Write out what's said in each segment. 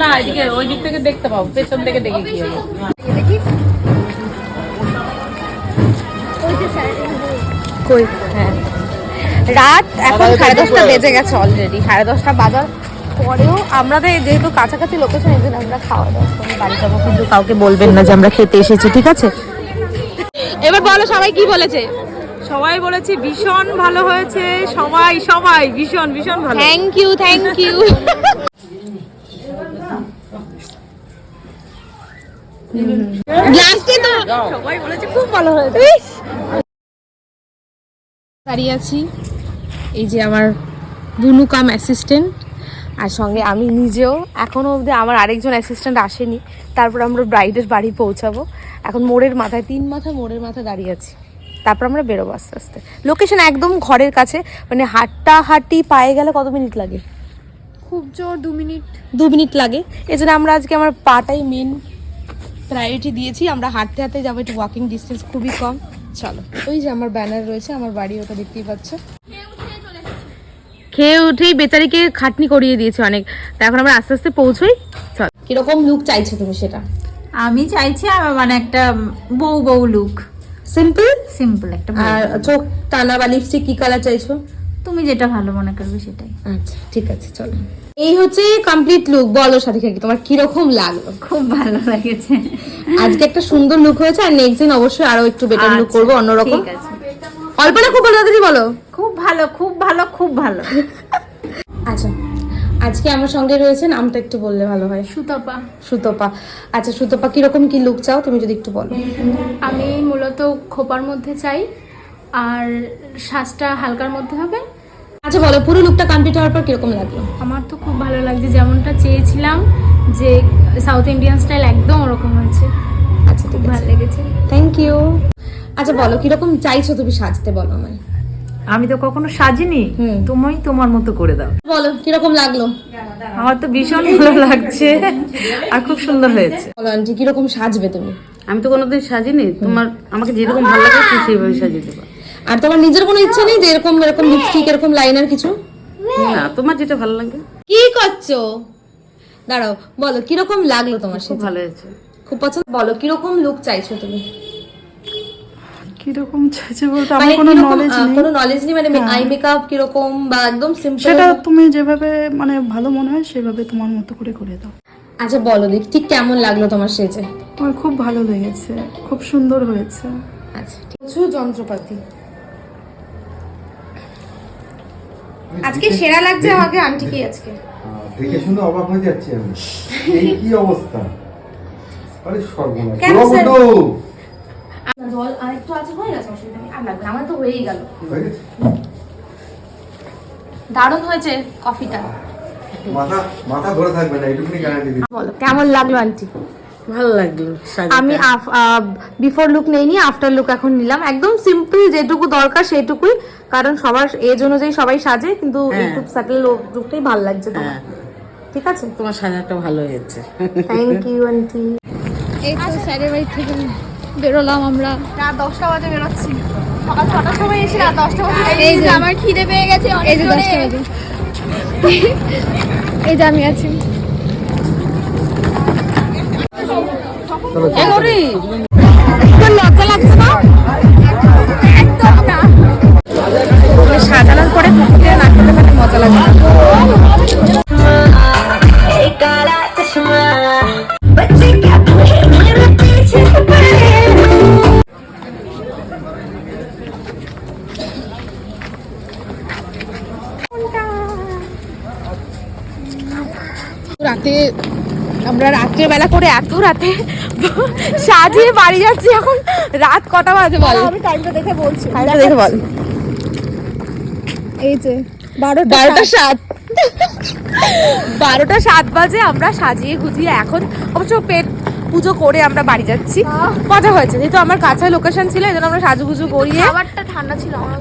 না এদিকে ওই দিক থেকে দেখতে পাবো পেছন থেকে দেখে কি হবে। কই? হ্যাঁ। রাত এখন সাড়ে দশটা বেজে গেছে অলরেডি সাড়ে দশটা বাজার পরেও আমাদের যেহেতু কাছাকাছি লোকেশন এই জন্য আমরা খাওয়া দাওয়া করে বাড়ি যাব। কিন্তু কাউকে বলবেন না যে আমরা খেতে এসেছি ঠিক আছে? এবার বলো সবাই কি বলেছে? সবাই বলেছে ভীষণ ভালো হয়েছে। সবাই সবাই ভীষণ ভীষণ ভালো। থ্যাংক ইউ থ্যাংক ইউ সবাই বলেছে খুব ভালো হয়েছে! দাঁড়িয়ে আছি। এই যে আমার বুনু কাম অ্যাসিস্ট্যান্ট আর সঙ্গে আমি নিজেও। এখনও অবধি আমার আরেকজন অ্যাসিস্ট্যান্ট আসেনি। তারপর আমরা ব্রাইডের বাড়ি পৌঁছাবো। এখন মোড়ের মাথায় তিন মাথা মোড়ের মাথায় দাঁড়িয়ে আছি। তারপর আমরা বেরোবো আস্তে আস্তে। লোকেশন একদম ঘরের কাছে মানে হাট্টা হাঁটি পায়ে গেলে কত মিনিট লাগে? খুব জোর দু মিনিট। দু মিনিট লাগে। এই জন্য আমরা আজকে আমার পাটাই মেন প্রায়োরিটি দিয়েছি। আমরা হাঁটতে হাঁটতে যাব একটু ওয়াকিং ডিস্টেন্স খুবই কম। চলো ওই যে আমার ব্যানার রয়েছে আমার বাড়ি ওটা দেখতেই পাচ্ছ। খেয়ে উঠেই বেচারিকে খাটনি করিয়ে দিয়েছে অনেক। তা এখন আমরা আস্তে আস্তে পৌঁছোই। চল। কীরকম লুক চাইছো তুমি সেটা? আমি চাইছি আমার মানে একটা বউ বউ লুক সিম্পল সিম্পল একটা আর চোখ টানা বা লিপস্টিক কি কালার চাইছো? তুমি যেটা ভালো মনে করবে সেটাই। আচ্ছা ঠিক আছে চলো। এই হচ্ছে কমপ্লিট লুক বলো সাথে কি তোমার কীরকম লাগল? খুব ভালো লেগেছে। আজকে একটা সুন্দর লুক হয়েছে আর নেক্সট দিন অবশ্যই আরও একটু বেটার লুক আচ্ছা, করব অন্যরকম। ঠিক আছে। অল্প না খুব ভালো দাদি বলো। খুব ভালো খুব ভালো খুব ভালো। আচ্ছা আজকে আমার সঙ্গে রয়েছে নামটা একটু বললে ভালো হয়। সুতপা। সুতপা। আচ্ছা সুতপা কীরকম কি লুক চাও? তুমি যদি একটু বলো। আমি মূলত খোপার মধ্যে চাই আর শ্বাসটা হালকার মধ্যে হবে। আচ্ছা বলো পুরো লুকটা কমপ্লিট হওয়ার পর কীরকম লাগল? আমার তো খুব ভালো লাগছে যেমনটা চেয়েছিলাম যে সাউথ ইন্ডিয়ান স্টাইল একদম ওরকম হয়েছে। আচ্ছা খুব ভালো লেগেছে। থ্যাংক ইউ আচ্ছা বলো কীরকম চাইছো তুমি সাজতে বলো আমায়। আমি তো কখনো সাজিনি। তুমি তোমার মতো করে দাও। বলো কীরকম লাগল? আমার তো ভীষণ ভালো লাগছে। আর খুব সুন্দর হয়েছে। বলো আন্টি কীরকম সাজবে তুমি? আমি তো কোনোদিন সাজিনি। তোমার আমাকে যেরকম ভালো লাগে তুমি সেইভাবে সাজিয়ে দেবা। আর তোমার নিজের কোনো ইচ্ছা নেই যে এরকম এরকম লিপস্টিক এরকম লাইনার কিছু? না তোমার যেটা ভালো লাগে। কি করছ? দাঁড়াও বলো কীরকম লাগল তোমার খুব ভালো হয়েছে। খুব পছন্দ? বলো কীরকম লুক চাইছো তুমি? কীরকম চাইছে বলতে? মানে আমার কোনো নলেজ নেই। হ্যাঁ। কোনো নলেজ নেই মানে আই মেকআপ কীরকম বা একদম সিম্পল সেটা তুমি যেভাবে মানে ভালো মনে হয় সেভাবে তোমার মতো করে করে দাও। আচ্ছা বলো দেখ ঠিক কেমন লাগল তোমার সেজে? আমার খুব ভালো লেগেছে খুব সুন্দর হয়েছে। আচ্ছা প্রচুর যন্ত্রপাতি। আজকে সেরা লাগছে আমাকে আন্টিকে আজকে। দেখে শুনে অবাক হয়ে যাচ্ছি আমি। এই কি অবস্থা? আরে সর্বনাশ! জল আর একটু আছে হয়ে গেছে অসুবিধা নেই আর লাগবে আমার তো হয়েই গেল। দারুণ হয়েছে কফিটা। মাথা মাথা ধরে থাকবে না এইটুকুনি গ্যারান্টি দিচ্ছি। বলো কেমন লাগল আন্টি? ভালো লাগল আমি বিফোর লুক নেইনি আফটার লুক এখন নিলাম। একদম সিম্পল যেটুকু দরকার সেটুকুই কারণ সবার এজ অনুযায়ী সবাই সাজে কিন্তু হ্যাঁ। একটু স্যাটেল লুকটাই ভালো লাগছে তোমার। হ্যাঁ। ঠিক আছে? তোমার সাজাটা ভালো হয়েছে। Thank you aunty. এই তো স্যারের বাড়ি থেকে বেরোলাম আমরা। রাত দশটা বাজে বেরোচ্ছি। সকাল ছটার সময় এসে রাত দশটা বাজে এই যে আমার খিদে পেয়ে গেছে এই যে দশটা বাজে। এই যে আমি আছি। লজ্জা রাতে আমরা রাত্রে বেলা করে এত রাতে সাজিয়ে বাড়ি যাচ্ছি এখন। রাত কটা বাজে বল? আমি টাইমটা দেখে বলছি। টাইমটা দেখে বল। এই যে বারোটা বারোটা সাত। বারোটা সাত বাজে আমরা সাজিয়ে গুজিয়ে এখন অবশ্য পেট পুজো করে আমরা বাড়ি যাচ্ছি। মজা হয়েছে যেহেতু আমার কাছে লোকেশন ছিল এই জন্য আমরা সাজুগুজু করিয়ে খাবারটা ঠান্ডা ছিল আমার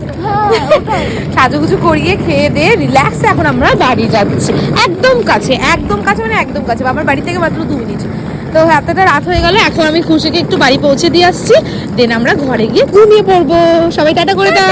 সাজুগুজু করিয়ে খেয়ে দিয়ে রিল্যাক্স এখন আমরা বাড়ি যাচ্ছি। একদম কাছে একদম কাছে মানে একদম কাছে বাবার বাড়ি থেকে মাত্র দু মিনিট। তো রাতটা রাত হয়ে গেল এখন আমি খুশিকে একটু বাড়ি পৌঁছে দিয়ে আসছি দেন আমরা ঘরে গিয়ে ঘুমিয়ে পড়ব। সবাই টাটা করে দাও।